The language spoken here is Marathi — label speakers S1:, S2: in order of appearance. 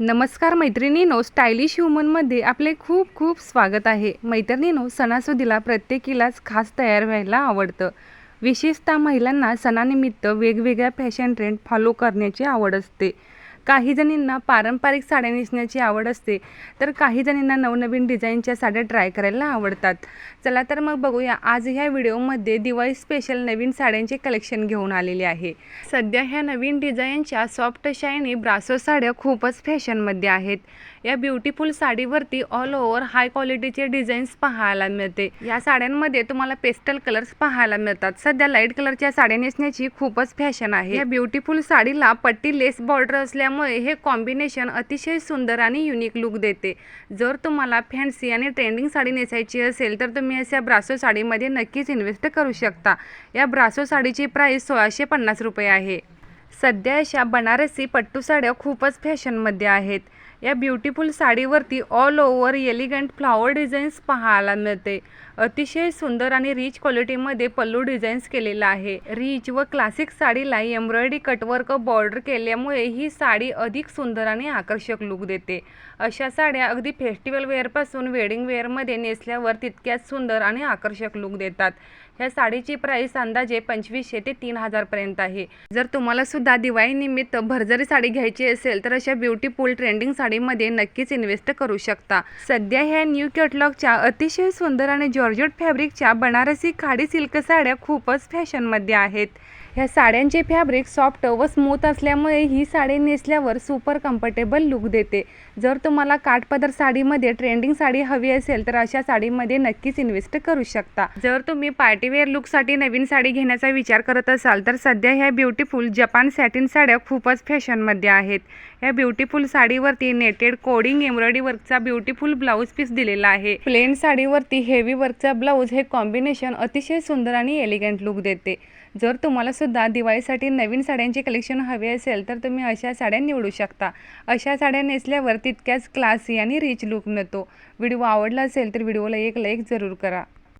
S1: नमस्कार मैत्रिणीनो स्टायलिश ह्युमनमध्ये आपले खूप खूप स्वागत आहे. मैत्रिणीनो सणासुदीला प्रत्येकीलाच खास तयार व्हायला आवडतं. विशेषतः महिलांना सणानिमित्त वेगवेगळ्या फॅशन ट्रेंड फॉलो करण्याची आवड असते. काही जणींना पारंपरिक साड्या नेसण्याची आवड असते तर काही जणींना नवनवीन डिझाईनच्या साड्या ट्राय करायला आवडतात. चला तर मग बघूया आज ह्या व्हिडिओमध्ये दिवाळी स्पेशल नवीन साड्यांचे कलेक्शन घेऊन आलेले आहे. सध्या ह्या नवीन डिझाईनच्या सॉफ्ट शायनी ब्रासो साड्या खूपच फॅशनमध्ये आहेत. या ब्युटिफुल साडीवरती ऑल ओव्हर हाय क्वालिटीचे डिझाईन्स पाहायला मिळते. या साड्यांमध्ये तुम्हाला पेस्टल कलर्स पाहायला मिळतात. सध्या लाइट कलरच्या साड्या नेसण्याची खूपच फॅशन आहे. या ब्युटिफुल साडीला पट्टी लेस बॉर्डर असल्यामुळे हे कॉम्बिनेशन अतिशय सुंदर आणि युनिक लुक देते. जर तुम्हाला फॅन्सी आणि ट्रेंडिंग साडी नेसायची असेल तर तुम्ही अशा ब्रासो साडीमध्ये नक्कीच इन्व्हेस्ट करू शकता. या ब्रासो साडीची प्राईस सोळाशे पन्नास रुपये आहे. सध्या अशा बनारसी पट्टू साड्या खूपच फॅशनमध्ये आहेत. या beautiful साडीवरती all over elegant flower designs पाहायला मिळते. अतिशय सुंदर आणि रिच क्वालिटीमध्ये पल्लू डिझाईन्स केलेला आहे. रिच व क्लासिक साडीला एम्ब्रॉयडरी कटवर्क बॉर्डर केल्यामुळे ही साडी अधिक सुंदर आणि आकर्षक लुक देते. अशा साड्या अगदी फेस्टिवल वेअरपासून वेडिंग वेअरमध्ये नेसल्यावर तितक्याच सुंदर आणि आकर्षक लुक देतात. ह्या साडीची प्राईस अंदाजे पंचवीसशे ते तीन हजारपर्यंत आहे. जर तुम्हाला सुद्धा दिवाळीनिमित्त भरजरी साडी घ्यायची असेल तर अशा ब्युटीफुल ट्रेंडिंग साडीमध्ये नक्कीच इन्व्हेस्ट करू शकता. सध्या ह्या न्यू कॅटलॉगच्या अतिशय सुंदर आणि जॉर्जेट फॅब्रिकच्या बनारसी खाडी सिल्क साड्या खूपच फॅशनमध्ये आहेत. ह्या साड्यांचे फॅब्रिक सॉफ्ट व स्मूथ असल्यामुळे ही साडी नेसल्यावर सुपर कम्फर्टेबल लुक देते. जर तुम्हाला काठपदर साडीमध्ये ट्रेंडिंग साडी हवी असेल तर अशा साडीमध्ये नक्कीच इन्व्हेस्ट करू शकता. जर तुम्ही पार्टीवेअर लुकसाठी नवीन साडी घेण्याचा विचार करत असाल तर सध्या ह्या ब्युटिफुल जपान सॅटिन साड्या खूपच फॅशनमध्ये आहेत. ह्या ब्युटिफुल साडीवरती नेटेड कोडिंग एम्ब्रॉयडरी वर्कचा ब्युटिफुल ब्लाऊज पीस दिलेला आहे. प्लेन साडीवरती हेवी वर्कचा ब्लाऊज हे कॉम्बिनेशन अतिशय सुंदर आणि एलिगंट लुक देते. जर तुम्हाला सुद्धा दिवाळीसाठी नवीन साड्यांचे कलेक्शन हवे असेल तर तुम्ही अशा साड्या निवडू शकता. अशा साड्या नेसल्यावर तितक्याच क्लासी आणि रिच लुक मिळतो. व्हिडिओ आवडला असेल तर व्हिडिओला एक लाईक जरूर करा.